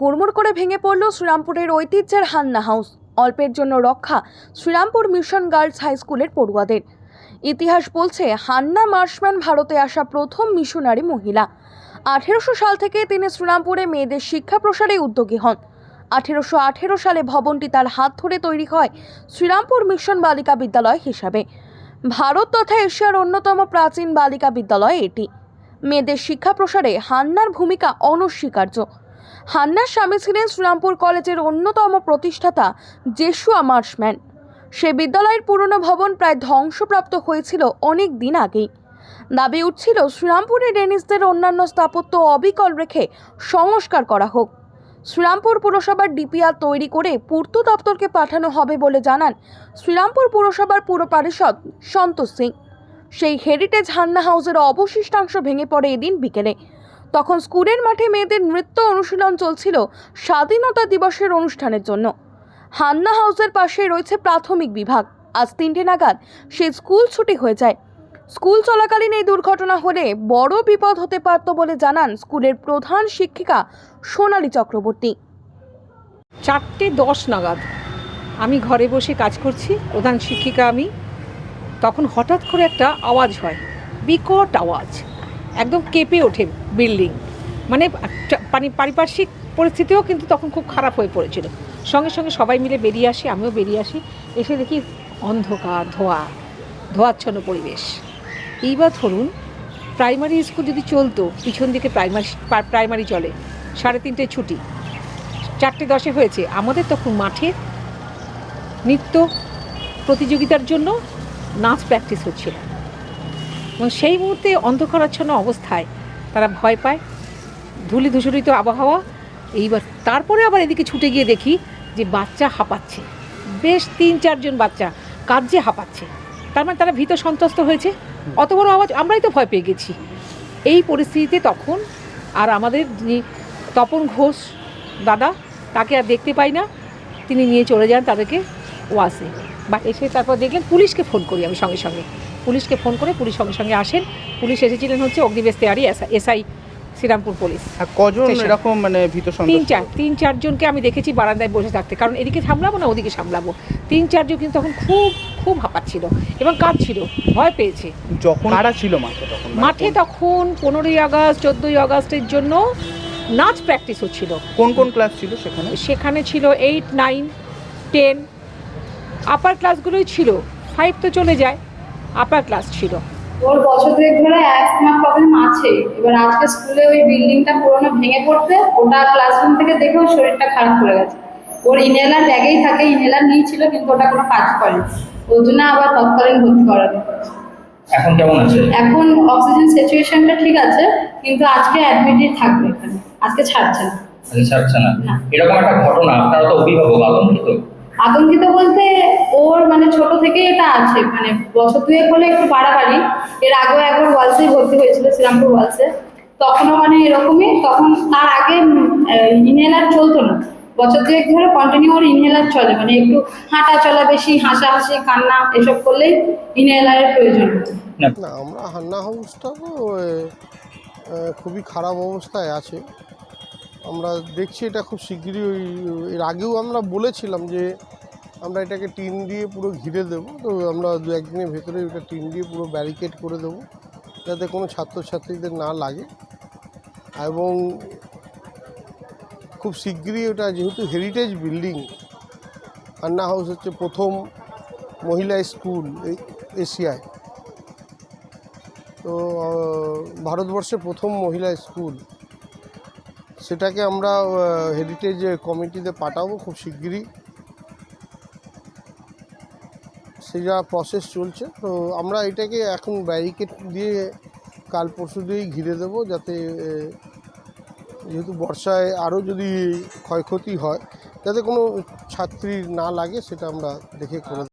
হুড়মুড় করে ভেঙে পড়ল শ্রীরামপুরের ঐতিহ্যের হান্না হাউস। অল্পের জন্য রক্ষা শ্রীরামপুর মিশন গার্লস হাই স্কুলের পড়ুয়াদের। ইতিহাস বলছে, হান্না মার্শম্যান ভারতে আসা প্রথম মিশনারি মহিলা। আঠেরোশো সাল থেকে তিনি শ্রীরামপুরে মেয়েদের শিক্ষা প্রসারে উদ্যোগী হন। আঠেরোশো আঠেরো সালে ভবনটি তার হাত ধরে তৈরি হয় শ্রীরামপুর মিশন বালিকা বিদ্যালয় হিসাবে। ভারত তথা এশিয়ার অন্যতম প্রাচীন বালিকা বিদ্যালয় এটি। মেয়েদের শিক্ষা প্রসারে হান্নার ভূমিকা অনস্বীকার্য। হান্নার স্বামী ছিলেন শ্রীরামপুর কলেজের অন্যতম প্রতিষ্ঠাতা জেসুয়া মার্শম্যান। সে বিদ্যালয়ের পুরনো ভবন প্রায় ধ্বংসপ্রাপ্ত হয়েছিল অনেক দিন আগেই। দাবি উঠছিল শ্রীরামপুরে ডেনিসদের অন্যান্য স্থাপত্য অবিকল রেখে সংস্কার করা হোক। শ্রীরামপুর পুরসভার ডিপিআর তৈরি করে পূর্ত দপ্তরকে পাঠানো হবে বলে জানান শ্রীরামপুর পুরসভার পুর পরিষদ সন্তোষ সিং। সেই হেরিটেজ হান্না হাউসের অবশিষ্টাংশ ভেঙে পড়ে এদিন বিকেলে। তখন স্কুলের মাঠে মেয়েদের নৃত্য অনুশীলন চলছিল স্বাধীনতা দিবসের অনুষ্ঠানের জন্য। হান্না হাউসের পাশে রয়েছে প্রাথমিক বিভাগ। আজ তিনটে নাগাদ সে স্কুল ছুটি হয়ে যায়। স্কুল চলাকালীন এই দুর্ঘটনা হলে বড় বিপদ হতে পারত বলে জানান স্কুলের প্রধান শিক্ষিকা সোনালী চক্রবর্তী। চারটে দশ নাগাদ আমি ঘরে বসে কাজ করছি, প্রধান শিক্ষিকা আমি। তখন হঠাৎ করে একটা আওয়াজ হয়, বিকট আওয়াজ। একদম কেঁপে ওঠে বিল্ডিং মানে পারিপার্শ্বিক পরিস্থিতিও কিন্তু তখন খুব খারাপ হয়ে পড়েছিল। সঙ্গে সঙ্গে সবাই মিলে বেরিয়ে আসি, আমিও বেরিয়ে আসি, এসে দেখি অন্ধকার, ধোয়া, ধোয়াচ্ছন্ন পরিবেশ। এইবার ধরুন প্রাইমারি স্কুল যদি চলতো, পিছন দিকে প্রাইমারি প্রাইমারি চলে, সাড়ে তিনটে ছুটি, চারটে দশে হয়েছে, আমাদের তখন মাঠে নৃত্য প্রতিযোগিতার জন্য নাচ প্র্যাকটিস হচ্ছিল এবং সেই মুহূর্তে অন্ধকারাচ্ছন্ন অবস্থায় তারা ভয় পায়। ধুলি ধূসরিত আবহাওয়া। এইবার তারপরে আবার এদিকে ছুটে গিয়ে দেখি যে বাচ্চা হাঁপাচ্ছে। বেশ তিন চারজন বাচ্চা কাজে হাঁপাচ্ছে। তার মানে তারা ভীত সন্ত্রস্ত হয়েছে। অত বড় আওয়াজ আমরাই তো ভয় পেয়ে গেছি। এই পরিস্থিতিতে তখন আর আমাদের যিনি তপন ঘোষ দাদা, তাকে আর দেখতে পাই না। তিনি নিয়ে চলে যান তাদেরকে ওয়াসে। বা এসে তারপর দেখলেন পুলিশকে ফোন করি আমি সঙ্গে সঙ্গে। পুলিশকে ফোন করে পুলিশ সঙ্গে সঙ্গে আসেন। পুলিশ এসেছিলেন হচ্ছে অগ্নিবেশ তেয়ারি এসআই শ্রীরামপুর পুলিশ কজন. এরকম মানে ভীত তিন চার তিন চারজনকে আমি দেখেছি বারান্দায় বসে থাকতে। কারণ এদিকে সামলাবো না ওদিকে সামলাবো। তিন চারজন কিন্তু তখন খুব খুব হাঁপাচ্ছিল এবং কাঁদছিল ভয় পেয়েছে। যখন কারা ছিল মাঠে তখন? মানে মাঠে তখন পনেরোই আগস্ট চোদ্দোই আগস্টের জন্য নাচ প্র্যাকটিস হচ্ছিল কোন কোন ক্লাস ছিল সেখানে? সেখানে ছিল এইট নাইন টেন। আপার ক্লাসগুলোই ছিল। ফাইভ তো চলে যায়। আপার ক্লাস ছিল। ওর বছর দুয়েক ধরে অ্যাসমা প্রবলেম আছে এবার আজকে স্কুলে ওই বিল্ডিংটা পুরোনো ভেঙে পড়তে ওটা ক্লাসরুম থেকে দেখে ওর শরীরটা খারাপ করে গেছে। ওর ইনহেলার ব্যাগেই থাকে ইনহেলার নিয়েছিল কিন্তু ওটা কোনো কাজ করেনি। ওই জন্য আবার তৎকালীন ভর্তি করানো। এখন কেমন আছে? এখন অক্সিজেন সিচুয়েশনটা ঠিক আছে কিন্তু আজকে অ্যাডমিটেড থাকবে এখানে। আজকে ছাড়ছে না। আজকে ছাড়ছে না। না। এরকম একটা ঘটনা আপনারা তো অভিভাবক আতঙ্কিত আতঙ্কিত বলতে ওর মানে ছোট থেকে এটা আছে মানে বছর দুয়েক হলে একটু বাড়াবাড়ি। এর আগেও একবার ওয়ালসেই ভর্তি হয়েছিল শ্রীরামপুর ওয়ালসে তখনও মানে এরকমই তখন তার আগে ইনহেলার চলতো না। বছর দুয়েক ধরে কন্টিনিউ ওর ইনহেলার চলে মানে একটু হাঁটা চলা বেশি হাসাহাসি কান্না এসব করলেই ইনহেলারের প্রয়োজন। না। আমরা হান্না হাউসটা খুবই খারাপ অবস্থায় আছে। আমরা দেখছি এটা খুব শিগগিরই ওই, এর আগেও আমরা বলেছিলাম যে আমরা এটাকে টিন দিয়ে পুরো ঘিরে দেব, তো আমরা দু একদিনের ভেতরে এটা টিন দিয়ে পুরো ব্যারিকেড করে দেবো, যাতে কোনো ছাত্রছাত্রীদের না লাগে। এবং খুব শিগগিরই ওটা যেহেতু হেরিটেজ বিল্ডিং হান্না হাউস হচ্ছে প্রথম মহিলা স্কুল এশিয়ায়। তো ভারতবর্ষের প্রথম মহিলা স্কুল। সেটাকে আমরা হেরিটেজ কমিটিতে পাঠাবো খুব শিগগিরই। সেটা প্রসেস চলছে। তো আমরা এটাকে এখন ব্যারিকেড দিয়ে কাল পরশু দিয়েই ঘিরে দেবো যাতে যেহেতু বর্ষায় আরও যদি ক্ষয়ক্ষতি হয়, যাতে কোনো ছাত্রী না লাগে, সেটা আমরা দেখে করে